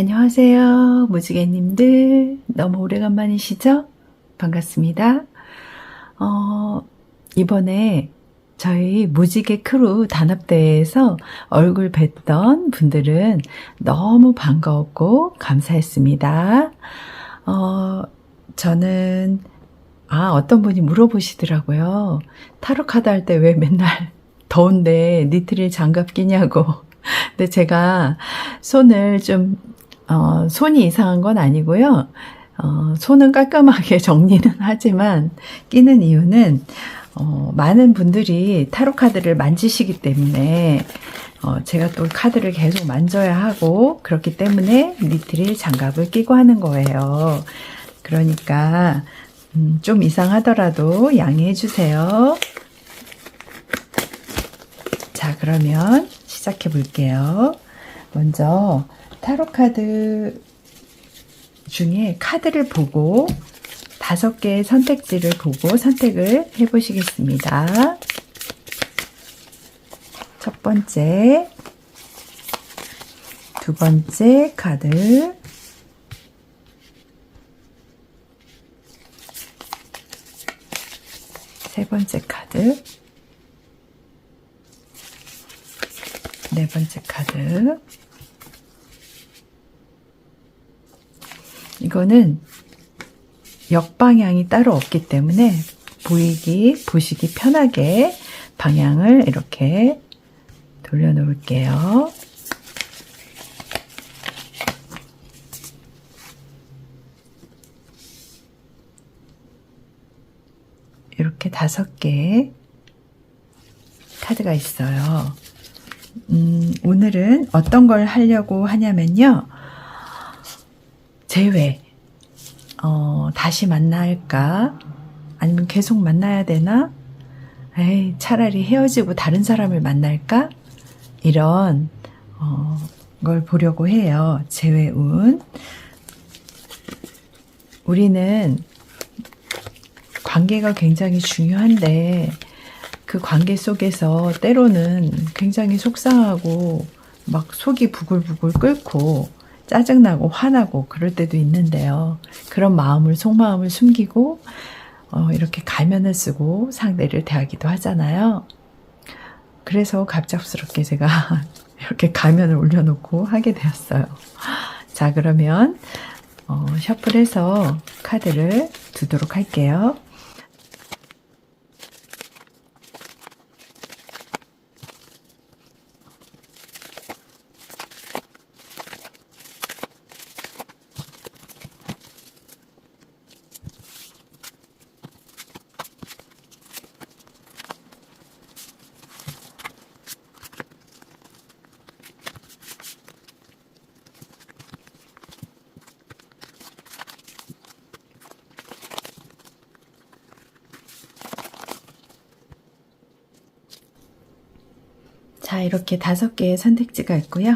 안녕하세요. 무지개님들. 너무 오래간만이시죠? 반갑습니다. 어, 이번에 저희 무지개 크루 단합대회에서 얼굴 뵀던 분들은 너무 반가웠고 감사했습니다. 어, 저는, 아, 어떤 분이 물어보시더라고요. 타로 카드 할 때 왜 맨날 더운데 니트를 장갑 끼냐고. 근데 제가 손을 좀, 어, 손이 이상한 건 아니고요. 어, 손은 깔끔하게 정리는 하지만 끼는 이유는 어, 많은 분들이 타로 카드를 만지시기 때문에 어, 제가 또 카드를 계속 만져야 하고 그렇기 때문에 니트릴 장갑을 끼고 하는 거예요. 그러니까 음, 좀 이상하더라도 양해해 주세요. 자, 그러면 시작해 볼게요. 먼저 타로 카드 중에 카드를 보고 다섯 개의 선택지를 보고 선택을 해 보시겠습니다. 첫 번째, 두 번째 카드, 세 번째 카드, 네 번째 카드, 이거는 역방향이 따로 없기 때문에 보이기, 보시기 편하게 방향을 이렇게 돌려놓을게요. 이렇게 다섯 개의 카드가 있어요. 음, 오늘은 어떤 걸 하려고 하냐면요. 재회. 어, 다시 만날까? 아니면 계속 만나야 되나? 에이, 차라리 헤어지고 다른 사람을 만날까? 이런, 어, 걸 보려고 해요. 재회운. 우리는 관계가 굉장히 중요한데, 그 관계 속에서 때로는 굉장히 속상하고, 막 속이 부글부글 끓고, 짜증나고 화나고 그럴 때도 있는데요. 그런 마음을, 속마음을 숨기고, 어, 이렇게 가면을 쓰고 상대를 대하기도 하잖아요. 그래서 갑작스럽게 제가 이렇게 가면을 올려놓고 하게 되었어요. 자, 그러면, 어, 셔플해서 카드를 두도록 할게요. 자, 이렇게 다섯 개의 선택지가 있고요.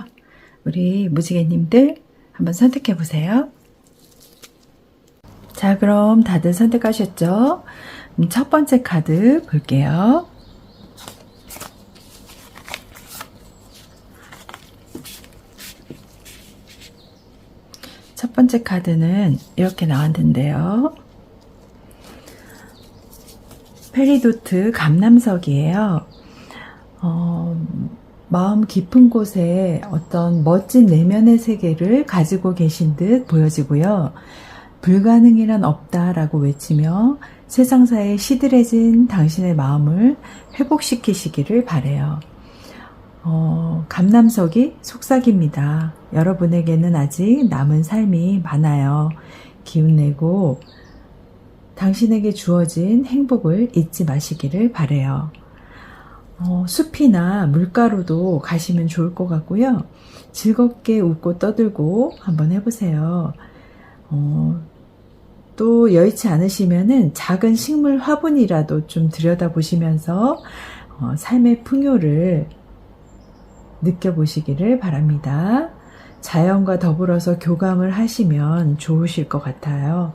우리 무지개님들 한번 선택해 보세요. 자, 그럼 다들 선택하셨죠? 음, 첫 번째 카드 볼게요. 첫 번째 카드는 이렇게 나왔는데요. 페리도트 감남석이에요. 어, 마음 깊은 곳에 어떤 멋진 내면의 세계를 가지고 계신 듯 보여지고요. 불가능이란 없다라고 외치며 세상사에 시들해진 당신의 마음을 회복시키시기를 바래요. 어, 감남석이 속삭입니다. 여러분에게는 아직 남은 삶이 많아요. 기운내고 당신에게 주어진 행복을 잊지 마시기를 바래요. 어, 숲이나 물가로도 가시면 좋을 것 같고요. 즐겁게 웃고 떠들고 한번 해보세요. 어, 또 여의치 않으시면은 작은 식물 화분이라도 좀 들여다보시면서 어, 삶의 풍요를 느껴보시기를 바랍니다. 자연과 더불어서 교감을 하시면 좋으실 것 같아요.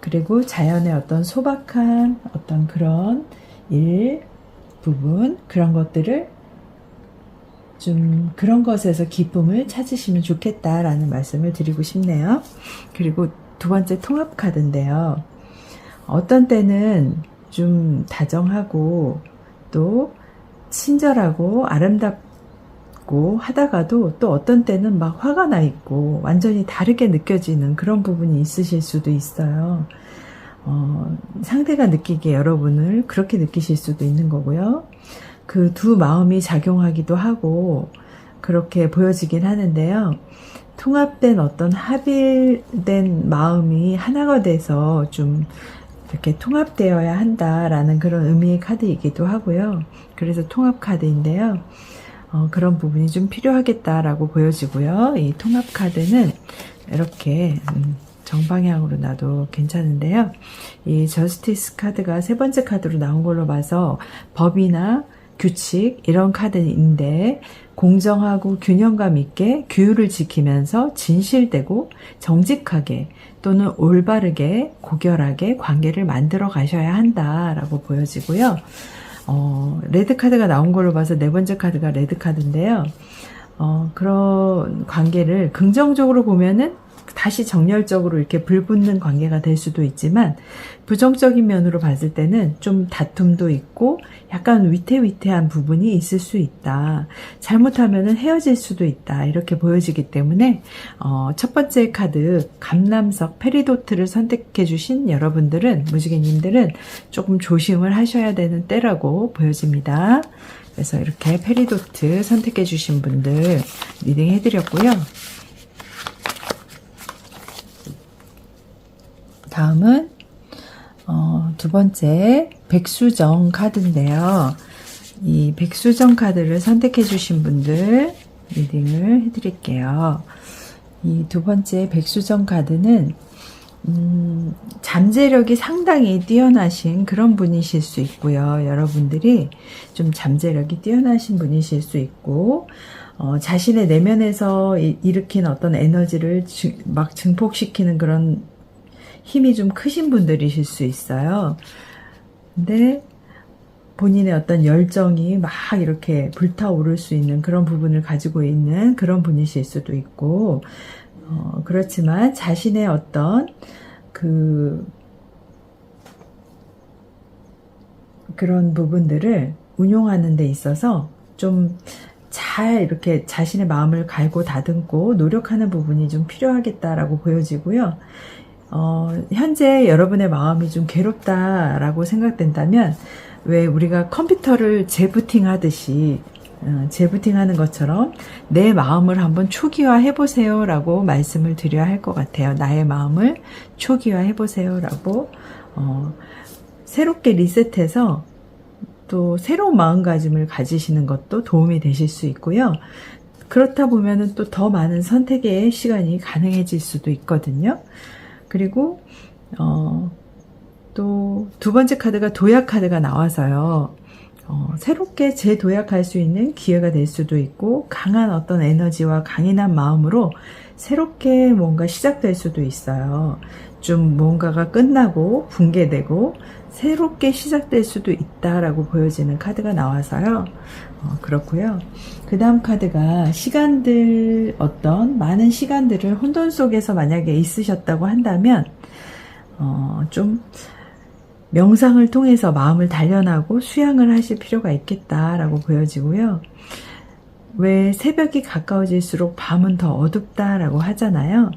그리고 자연의 어떤 소박한 어떤 그런 일, 부분 그런 것들을 좀 그런 것에서 기쁨을 찾으시면 좋겠다라는 말씀을 드리고 싶네요. 그리고 두 번째 통합 카드인데요. 어떤 때는 좀 다정하고 또 친절하고 아름답고 하다가도 또 어떤 때는 막 화가 나 있고 완전히 다르게 느껴지는 그런 부분이 있으실 수도 있어요. 어, 상대가 느끼기에 여러분을 그렇게 느끼실 수도 있는 거고요. 그 두 마음이 작용하기도 하고 그렇게 보여지긴 하는데요. 통합된 어떤 합일된 마음이 하나가 돼서 좀 이렇게 통합되어야 한다라는 그런 의미의 카드이기도 하고요. 그래서 통합 카드인데요. 어, 그런 부분이 좀 필요하겠다라고 보여지고요. 이 통합 카드는 이렇게 음, 정방향으로 놔도 괜찮은데요. 이 저스티스 카드가 세 번째 카드로 나온 걸로 봐서 법이나 규칙 이런 카드인데 공정하고 균형감 있게 규율을 지키면서 진실되고 정직하게 또는 올바르게 고결하게 관계를 만들어 가셔야 한다라고 보여지고요. 어, 레드 카드가 나온 걸로 봐서 네 번째 카드가 레드 카드인데요. 어, 그런 관계를 긍정적으로 보면은 다시 정열적으로 이렇게 불붙는 관계가 될 수도 있지만 부정적인 면으로 봤을 때는 좀 다툼도 있고 약간 위태위태한 부분이 있을 수 있다. 잘못하면은 헤어질 수도 있다. 이렇게 보여지기 때문에 어, 첫 번째 카드 감남석 페리도트를 선택해 주신 여러분들은 무지개님들은 조금 조심을 하셔야 되는 때라고 보여집니다. 그래서 이렇게 페리도트 선택해 주신 분들 리딩 해드렸고요. 다음은 어, 두 번째 백수정 카드인데요. 이 백수정 카드를 선택해 주신 분들 리딩을 해드릴게요. 이 두 번째 백수정 카드는 음, 잠재력이 상당히 뛰어나신 그런 분이실 수 있고요. 여러분들이 좀 잠재력이 뛰어나신 분이실 수 있고, 어, 자신의 내면에서 이- 일으킨 어떤 에너지를 증- 막 증폭시키는 그런 힘이 좀 크신 분들이실 수 있어요. 근데 본인의 어떤 열정이 막 이렇게 불타오를 수 있는 그런 부분을 가지고 있는 그런 분이실 수도 있고, 어, 그렇지만 자신의 어떤 그 그런 부분들을 운용하는 데 있어서 좀 잘 이렇게 자신의 마음을 갈고 다듬고 노력하는 부분이 좀 필요하겠다라고 보여지고요. 어, 현재 여러분의 마음이 좀 괴롭다라고 생각된다면 왜 우리가 컴퓨터를 재부팅 하듯이 어, 재부팅 하는 것처럼 내 마음을 한번 초기화 해 보세요 라고 말씀을 드려야 할 것 같아요. 나의 마음을 초기화 해 보세요 라고 어, 새롭게 리셋해서 또 새로운 마음가짐을 가지시는 것도 도움이 되실 수 있고요. 그렇다 보면은 또 더 많은 선택의 시간이 가능해질 수도 있거든요. 그리고 어, 또 두 번째 카드가 도약 카드가 나와서요. 어, 새롭게 재도약할 수 있는 기회가 될 수도 있고 강한 어떤 에너지와 강인한 마음으로 새롭게 뭔가 시작될 수도 있어요. 좀 뭔가가 끝나고 붕괴되고 새롭게 시작될 수도 있다라고 보여지는 카드가 나와서요. 어, 그렇고요. 그 다음 카드가 시간들 어떤 많은 시간들을 혼돈 속에서 만약에 있으셨다고 한다면 어, 좀 명상을 통해서 마음을 단련하고 수양을 하실 필요가 있겠다라고 보여지고요. 왜 새벽이 가까워질수록 밤은 더 어둡다라고 하잖아요.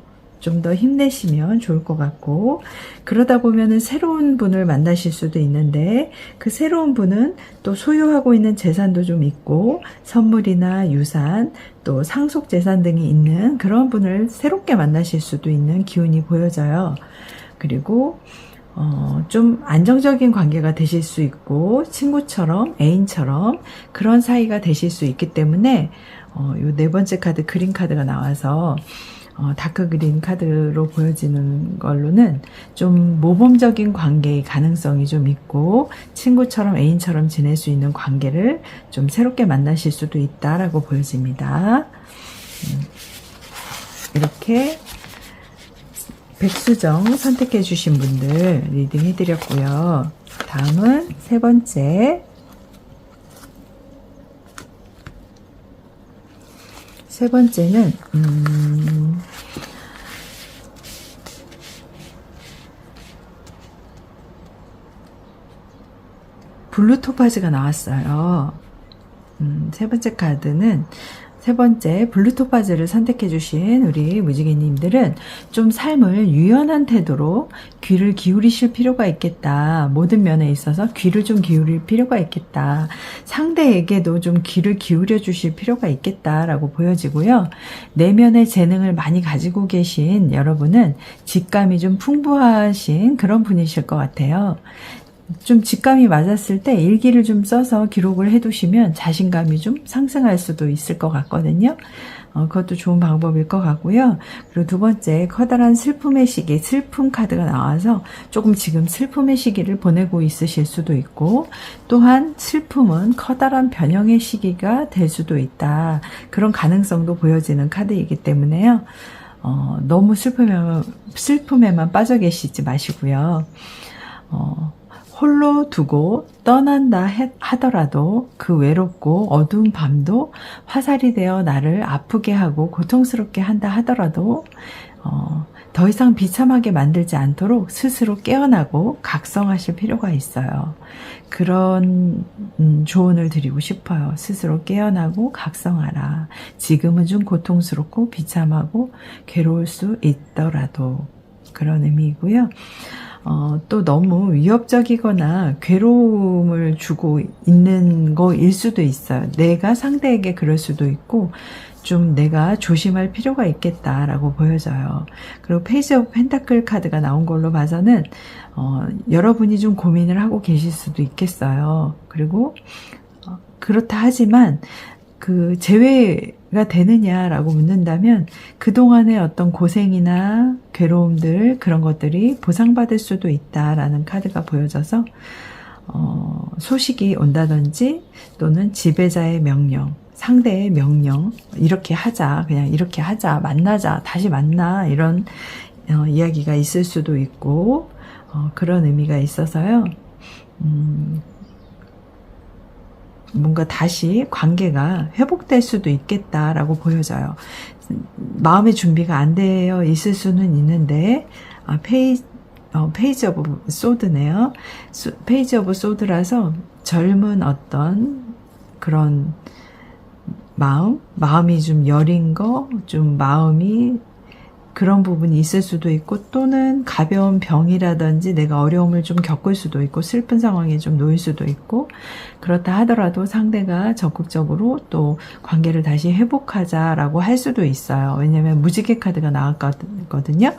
좀 더 힘내시면 좋을 것 같고, 그러다 보면은 새로운 분을 만나실 수도 있는데, 그 새로운 분은 또 소유하고 있는 재산도 좀 있고, 선물이나 유산, 또 상속 재산 등이 있는 그런 분을 새롭게 만나실 수도 있는 기운이 보여져요. 그리고 어, 좀 안정적인 관계가 되실 수 있고 친구처럼 애인처럼 그런 사이가 되실 수 있기 때문에 어, 요 네 번째 카드 그린 카드가 나와서 어, 다크 그린 카드로 보여지는 걸로는 좀 모범적인 관계의 가능성이 좀 있고 친구처럼 애인처럼 지낼 수 있는 관계를 좀 새롭게 만나실 수도 있다라고 보여집니다. 음, 이렇게 백수정 선택해 주신 분들 리딩 해드렸고요. 다음은 세 번째 세 번째는 음, 블루 토파즈가 나왔어요. 음, 세 번째 카드는 세 번째 블루 토파즈를 선택해 주신 우리 무지개님들은 좀 삶을 유연한 태도로 귀를 기울이실 필요가 있겠다. 모든 면에 있어서 귀를 좀 기울일 필요가 있겠다. 상대에게도 좀 귀를 기울여 주실 필요가 있겠다라고 보여지고요. 내면의 재능을 많이 가지고 계신 여러분은 직감이 좀 풍부하신 그런 분이실 것 같아요. 좀 직감이 맞았을 때 일기를 좀 써서 기록을 해두시면 자신감이 좀 상승할 수도 있을 것 같거든요. 어, 그것도 좋은 방법일 것 같고요. 그리고 두 번째, 커다란 슬픔의 시기, 슬픔 카드가 나와서 조금 지금 슬픔의 시기를 보내고 있으실 수도 있고, 또한 슬픔은 커다란 변형의 시기가 될 수도 있다. 그런 가능성도 보여지는 카드이기 때문에요. 어, 너무 슬픔에만, 슬픔에만 빠져 계시지 마시고요. 어, 홀로 두고 떠난다 하더라도 그 외롭고 어두운 밤도 화살이 되어 나를 아프게 하고 고통스럽게 한다 하더라도 어, 더 이상 비참하게 만들지 않도록 스스로 깨어나고 각성하실 필요가 있어요. 그런 음, 조언을 드리고 싶어요. 스스로 깨어나고 각성하라. 지금은 좀 고통스럽고 비참하고 괴로울 수 있더라도 그런 의미이고요. 어, 또 너무 위협적이거나 괴로움을 주고 있는 거일 수도 있어요. 내가 상대에게 그럴 수도 있고, 좀 내가 조심할 필요가 있겠다라고 보여져요. 그리고 페이지 오브 펜타클 카드가 나온 걸로 봐서는, 어, 여러분이 좀 고민을 하고 계실 수도 있겠어요. 그리고, 어, 그렇다 하지만, 그 제외 가 되느냐라고 묻는다면 그동안의 어떤 고생이나 괴로움들 그런 것들이 보상받을 수도 있다라는 카드가 보여져서 어, 소식이 온다든지 또는 지배자의 명령 상대의 명령 이렇게 하자 그냥 이렇게 하자 만나자 다시 만나 이런 어, 이야기가 있을 수도 있고 어, 그런 의미가 있어서요. 음, 뭔가 다시 관계가 회복될 수도 있겠다라고 보여져요. 마음의 준비가 안 되어 있을 수는 있는데 아, 페이, 어, 페이지 오브 소드네요. 소, 페이지 오브 소드라서 젊은 어떤 그런 마음, 마음이 좀 여린 거, 좀 마음이 그런 부분이 있을 수도 있고 또는 가벼운 병이라든지 내가 어려움을 좀 겪을 수도 있고 슬픈 상황에 좀 놓일 수도 있고 그렇다 하더라도 상대가 적극적으로 또 관계를 다시 회복하자라고 할 수도 있어요. 왜냐하면 무지개 카드가 나왔거든요.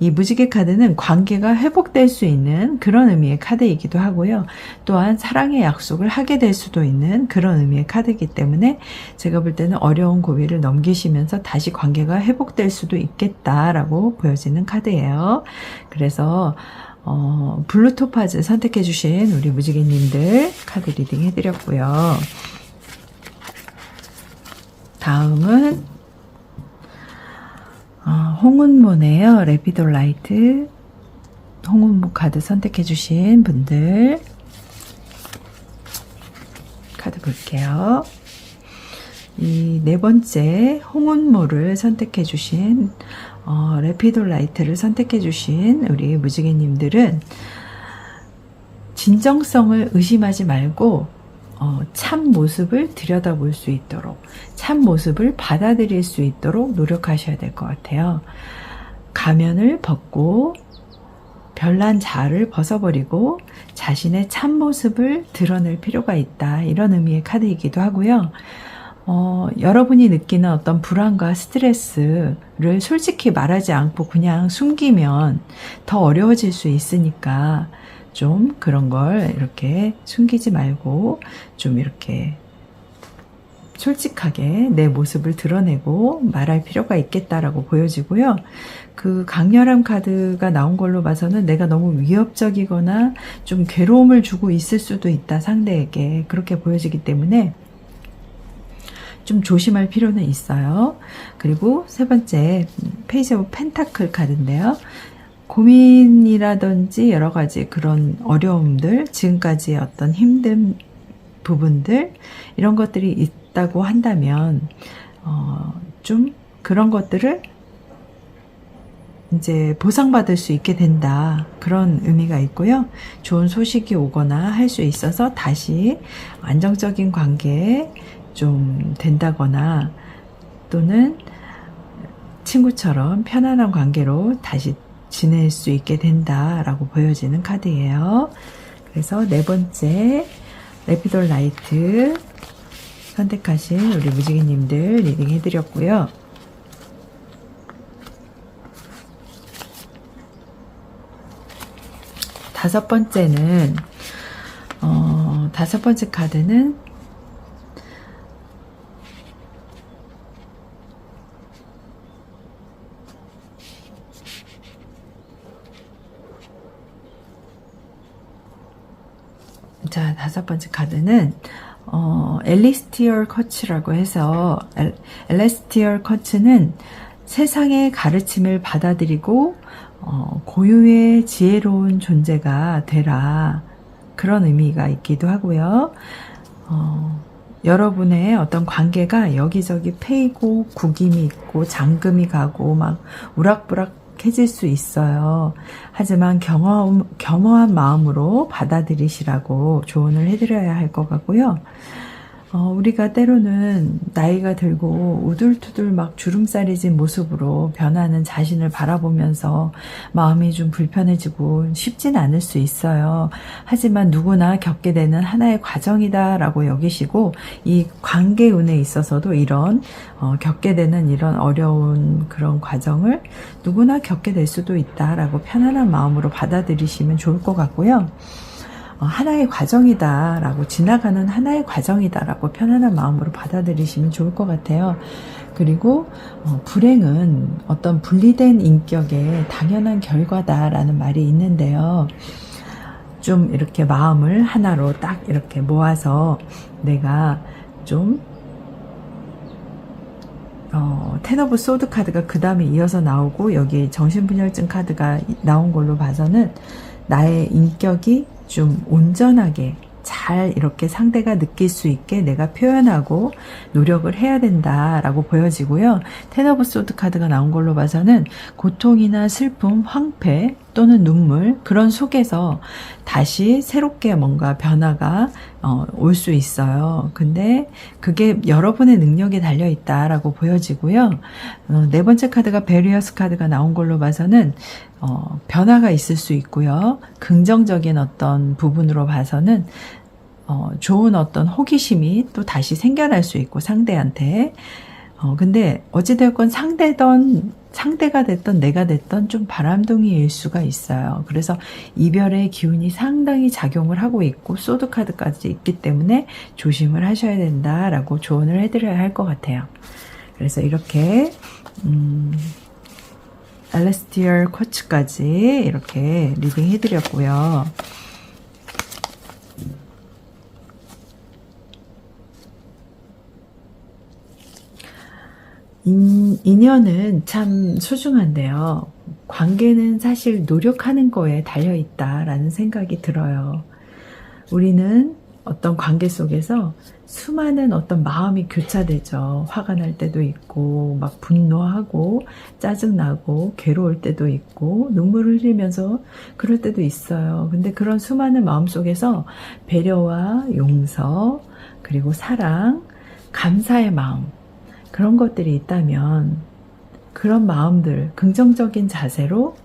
이 무지개 카드는 관계가 회복될 수 있는 그런 의미의 카드이기도 하고요. 또한 사랑의 약속을 하게 될 수도 있는 그런 의미의 카드이기 때문에 제가 볼 때는 어려운 고비를 넘기시면서 다시 관계가 회복될 수도 있겠다. 라고 보여지는 카드예요. 그래서 어, 블루 토파즈 선택해 주신 우리 무지개님들 카드 리딩 해드렸고요. 다음은 어, 홍은모네요. 레피돌 라이트 홍은모 카드 선택해 주신 분들 카드 볼게요. 이 네 번째 홍은모를 선택해 주신 어, 레피돌라이트를 선택해 주신 우리 무지개님들은 진정성을 의심하지 말고 어, 참 모습을 들여다볼 수 있도록 참 모습을 받아들일 수 있도록 노력하셔야 될 것 같아요. 가면을 벗고 별난 자아를 벗어버리고 자신의 참 모습을 드러낼 필요가 있다. 이런 의미의 카드이기도 하고요. 어, 여러분이 느끼는 어떤 불안과 스트레스를 솔직히 말하지 않고 그냥 숨기면 더 어려워질 수 있으니까 좀 그런 걸 이렇게 숨기지 말고 좀 이렇게 솔직하게 내 모습을 드러내고 말할 필요가 있겠다라고 보여지고요. 그 강렬한 카드가 나온 걸로 봐서는 내가 너무 위협적이거나 좀 괴로움을 주고 있을 수도 있다 상대에게 그렇게 보여지기 때문에 좀 조심할 필요는 있어요. 그리고 세 번째 페이지 오브 펜타클 카드인데요. 고민이라든지 여러 가지 그런 어려움들, 지금까지의 어떤 힘든 부분들 이런 것들이 있다고 한다면 어, 좀 그런 것들을 이제 보상받을 수 있게 된다. 그런 의미가 있고요. 좋은 소식이 오거나 할 수 있어서 다시 안정적인 관계에 좀 된다거나 또는 친구처럼 편안한 관계로 다시 지낼 수 있게 된다라고 보여지는 카드예요. 그래서 네 번째 레피돌 라이트 선택하신 우리 무지개님들 리딩 해드렸고요. 다섯 번째는 어, 다섯 번째 카드는 자, 다섯 번째 카드는 어, 엘리스티얼 커츠라고 해서 엘, 엘리스티얼 커츠는 세상의 가르침을 받아들이고 어, 고유의 지혜로운 존재가 되라 그런 의미가 있기도 하고요. 어, 여러분의 어떤 관계가 여기저기 패이고 구김이 있고 잠금이 가고 막 우락부락 해질 수 있어요. 하지만 경험, 겸허한 마음으로 받아들이시라고 조언을 해드려야 할 것 같고요. 어, 우리가 때로는 나이가 들고 우둘투둘 막 주름살이 진 모습으로 변하는 자신을 바라보면서 마음이 좀 불편해지고 쉽진 않을 수 있어요. 하지만 누구나 겪게 되는 하나의 과정이다라고 여기시고 이 관계 운에 있어서도 이런 어, 겪게 되는 이런 어려운 그런 과정을 누구나 겪게 될 수도 있다라고 편안한 마음으로 받아들이시면 좋을 것 같고요. 어, 하나의 과정이다라고 지나가는 하나의 과정이다라고 편안한 마음으로 받아들이시면 좋을 것 같아요. 그리고 어, 불행은 어떤 분리된 인격의 당연한 결과다라는 말이 있는데요. 좀 이렇게 마음을 하나로 딱 이렇게 모아서 내가 좀 어, 테너브 소드 카드가 그 다음에 이어서 나오고 여기 정신분열증 카드가 나온 걸로 봐서는 나의 인격이 좀 온전하게 잘 이렇게 상대가 느낄 수 있게 내가 표현하고 노력을 해야 된다라고 보여지고요. 테너브 소드 카드가 나온 걸로 봐서는 고통이나 슬픔, 황폐 또는 눈물 그런 속에서 다시 새롭게 뭔가 변화가 어, 올 수 있어요. 근데 그게 여러분의 능력에 달려 있다라고 보여지고요. 어, 네 번째 카드가 베리어스 카드가 나온 걸로 봐서는 어, 변화가 있을 수 있고요. 긍정적인 어떤 부분으로 봐서는 어, 좋은 어떤 호기심이 또 다시 생겨날 수 있고 상대한테 어, 근데 어찌되었건 상대던 상대가 됐던 내가 됐던 좀 바람둥이일 수가 있어요. 그래서 이별의 기운이 상당히 작용을 하고 있고 소드 카드까지 있기 때문에 조심을 하셔야 된다라고 조언을 해드려야 할 것 같아요. 그래서 이렇게 음, 알레스티얼 쿼츠까지 이렇게 리딩 해드렸고요. 인, 인연은 참 소중한데요. 관계는 사실 노력하는 거에 달려 있다라는 생각이 들어요. 우리는 어떤 관계 속에서 수많은 어떤 마음이 교차되죠. 화가 날 때도 있고, 막 분노하고, 짜증나고, 괴로울 때도 있고, 눈물을 흘리면서 그럴 때도 있어요. 근데 그런 수많은 마음 속에서 배려와 용서, 그리고 사랑, 감사의 마음, 그런 것들이 있다면, 그런 마음들, 긍정적인 자세로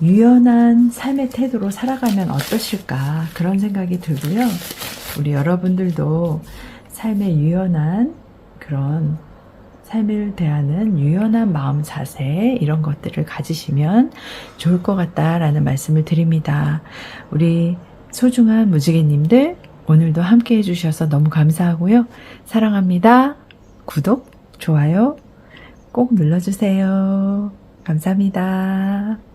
유연한 삶의 태도로 살아가면 어떠실까 그런 생각이 들고요. 우리 여러분들도 삶의 유연한 그런 삶을 대하는 유연한 마음 자세 이런 것들을 가지시면 좋을 것 같다라는 말씀을 드립니다. 우리 소중한 무지개님들 오늘도 함께 해주셔서 너무 감사하고요. 사랑합니다. 구독, 좋아요 꼭 눌러주세요. 감사합니다.